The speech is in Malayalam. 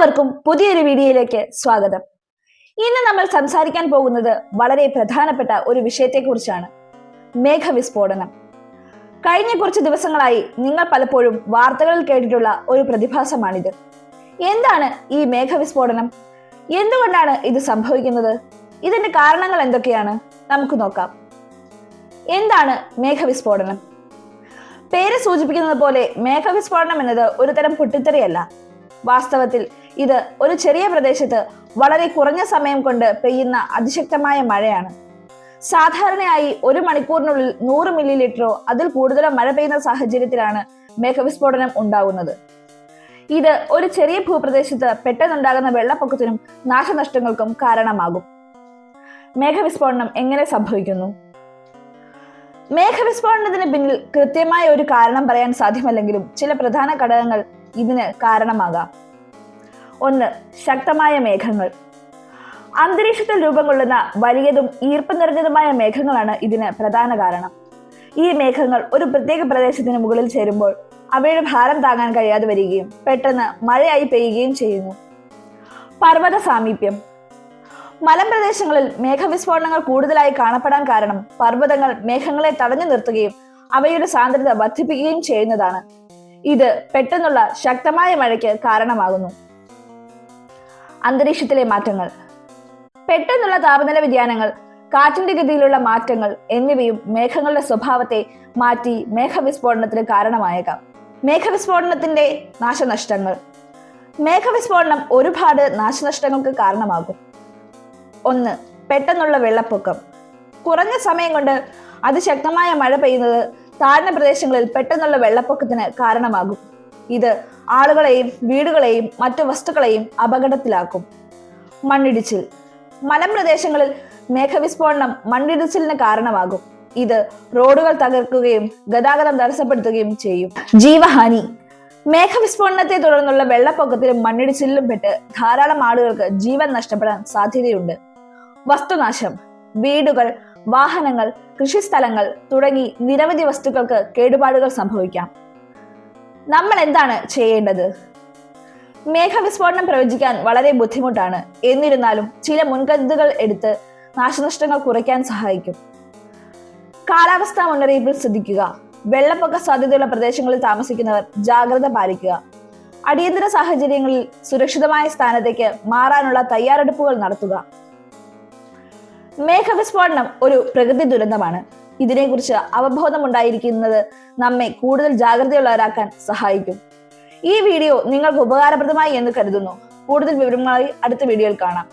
എല്ലാവർക്കും പുതിയൊരു വീഡിയോയിലേക്ക് സ്വാഗതം. ഇന്ന് നമ്മൾ സംസാരിക്കാൻ പോകുന്നത് വളരെ പ്രധാനപ്പെട്ട ഒരു വിഷയത്തെക്കുറിച്ചാണ്. മേഘവിസ്ഫോടനം. കഴിഞ്ഞ കുറച്ച് ദിവസങ്ങളായി നിങ്ങൾ പലപ്പോഴും വാർത്തകളിൽ കേട്ടിട്ടുള്ള ഒരു പ്രതിഭാസമാണിത്. എന്താണ് ഈ മേഘവിസ്ഫോടനം? എന്തുകൊണ്ടാണ് ഇത് സംഭവിക്കുന്നത്? ഇതിന്റെ കാരണങ്ങൾ എന്തൊക്കെയാണ്? നമുക്ക് നോക്കാം. എന്താണ് മേഘവിസ്ഫോടനം? പേര് സൂചിപ്പിക്കുന്നത് പോലെ മേഘവിസ്ഫോടനം എന്നത് ഒരു തരം പൊട്ടിത്തെറിയല്ല. വാസ്തവത്തിൽ ഇത് ഒരു ചെറിയ പ്രദേശത്ത് വളരെ കുറഞ്ഞ സമയം കൊണ്ട് പെയ്യുന്ന അതിശക്തമായ മഴയാണ്. സാധാരണയായി ഒരു മണിക്കൂറിനുള്ളിൽ നൂറ് മില്ലി ലിറ്ററോ അതിൽ കൂടുതലോ മഴ പെയ്യുന്ന സാഹചര്യത്തിലാണ് മേഘവിസ്ഫോടനം ഉണ്ടാകുന്നത്. ഇത് ഒരു ചെറിയ ഭൂപ്രദേശത്ത് പെട്ടെന്നുണ്ടാകുന്ന വെള്ളപ്പൊക്കത്തിനും നാശനഷ്ടങ്ങൾക്കും കാരണമാകും. മേഘവിസ്ഫോടനം എങ്ങനെ സംഭവിക്കുന്നു? മേഘവിസ്ഫോടനത്തിന് പിന്നിൽ കൃത്യമായ ഒരു കാരണം പറയാൻ സാധ്യമല്ലെങ്കിലും ചില പ്രധാന ഘടകങ്ങൾ ഇതിന് കാരണമാകാം. ഒന്ന് ശക്തമായ മേഘങ്ങൾ. അന്തരീക്ഷത്തിൽ രൂപം കൊള്ളുന്ന വലിയതും ഈർപ്പം നിറഞ്ഞതുമായ മേഘങ്ങളാണ് ഇതിന് പ്രധാന കാരണം. ഈ മേഘങ്ങൾ ഒരു പ്രത്യേക പ്രദേശത്തിന് മുകളിൽ ചേരുമ്പോൾ അവയുടെ ഭാരം താങ്ങാൻ കഴിയാതെ വരികയും പെട്ടെന്ന് മഴയായി പെയ്യുകയും ചെയ്യുന്നു. പർവത സാമീപ്യം. മലമ്പ്രദേശങ്ങളിൽ മേഘവിസ്ഫോടനങ്ങൾ കൂടുതലായി കാണപ്പെടാൻ കാരണം പർവതങ്ങൾ മേഘങ്ങളെ തടഞ്ഞു നിർത്തുകയും അവയുടെ സാന്ദ്രത വർദ്ധിപ്പിക്കുകയും ചെയ്യുന്നതാണ്. ഇത് പെട്ടെന്നുള്ള ശക്തമായ മഴയ്ക്ക് കാരണമാകുന്നു. അന്തരീക്ഷത്തിലെ മാറ്റങ്ങൾ പെട്ടെന്നുള്ള താപനില വ്യതിയാനങ്ങൾ കാറ്റിന്റെ ഗതിയിലുള്ള മാറ്റങ്ങൾ എന്നിവയും മേഘങ്ങളുടെ സ്വഭാവത്തെ മാറ്റി മേഘവിസ്ഫോടനത്തിന് കാരണമായേക്കാം. മേഘവിസ്ഫോടനത്തിന്റെ നാശനഷ്ടങ്ങൾ. മേഘവിസ്ഫോടനം ഒരുപാട് നാശനഷ്ടങ്ങൾക്ക് കാരണമാകും. ഒന്ന് പെട്ടെന്നുള്ള വെള്ളപ്പൊക്കം. കുറഞ്ഞ സമയം കൊണ്ട് അതിശക്തമായ മഴ പെയ്യുന്നത് താഴ്ന്ന പ്രദേശങ്ങളിൽ പെട്ടെന്നുള്ള വെള്ളപ്പൊക്കത്തിന് കാരണമാകും. ഇത് ആളുകളെയും വീടുകളെയും മറ്റു വസ്തുക്കളെയും അപകടത്തിലാക്കും. മണ്ണിടിച്ചിൽ. മലമ്പ്രദേശങ്ങളിൽ മേഘവിസ്ഫോടനം മണ്ണിടിച്ചിലിന് കാരണമാകും. ഇത് റോഡുകൾ തകർക്കുകയും ഗതാഗതം തടസ്സപ്പെടുത്തുകയും ചെയ്യും. ജീവഹാനി. മേഘവിസ്ഫോടനത്തെ തുടർന്നുള്ള വെള്ളപ്പൊക്കത്തിലും മണ്ണിടിച്ചിലും പെട്ട് ധാരാളം ആളുകൾക്ക് ജീവൻ നഷ്ടപ്പെടാൻ സാധ്യതയുണ്ട്. വസ്തുനാശം. വീടുകൾ വാഹനങ്ങൾ കൃഷിസ്ഥലങ്ങൾ തുടങ്ങി നിരവധി വസ്തുക്കൾക്ക് കേടുപാടുകൾ സംഭവിക്കാം. നമ്മൾ എന്താണ് ചെയ്യേണ്ടത്? മേഘവിസ്ഫോടനം പ്രവചിക്കാൻ വളരെ ബുദ്ധിമുട്ടാണ്. എന്നിരുന്നാലും ചില മുൻകരുതലുകൾ എടുത്ത് നാശനഷ്ടങ്ങൾ കുറയ്ക്കാൻ സഹായിക്കും. കാലാവസ്ഥാ മുന്നറിയിപ്പിൽ ശ്രദ്ധിക്കുക. വെള്ളപ്പൊക്ക സാധ്യതയുള്ള പ്രദേശങ്ങളിൽ താമസിക്കുന്നവർ ജാഗ്രത പാലിക്കുക. അടിയന്തര സാഹചര്യങ്ങളിൽ സുരക്ഷിതമായ സ്ഥാനത്തേക്ക് മാറാനുള്ള തയ്യാറെടുപ്പുകൾ നടത്തുക. മേഘവിസ്ഫോടനം ഒരു പ്രകൃതി ദുരന്തമാണ്. ഇതിനെക്കുറിച്ച് അവബോധമുണ്ടായിരിക്കുന്നത് നമ്മെ കൂടുതൽ ജാഗ്രതയുള്ളവരാക്കാൻ സഹായിക്കും. ഈ വീഡിയോ നിങ്ങൾക്ക് ഉപകാരപ്രദമായി എന്ന് കരുതുന്നു. കൂടുതൽ വിവരങ്ങളായി അടുത്ത വീഡിയോയിൽ കാണാം.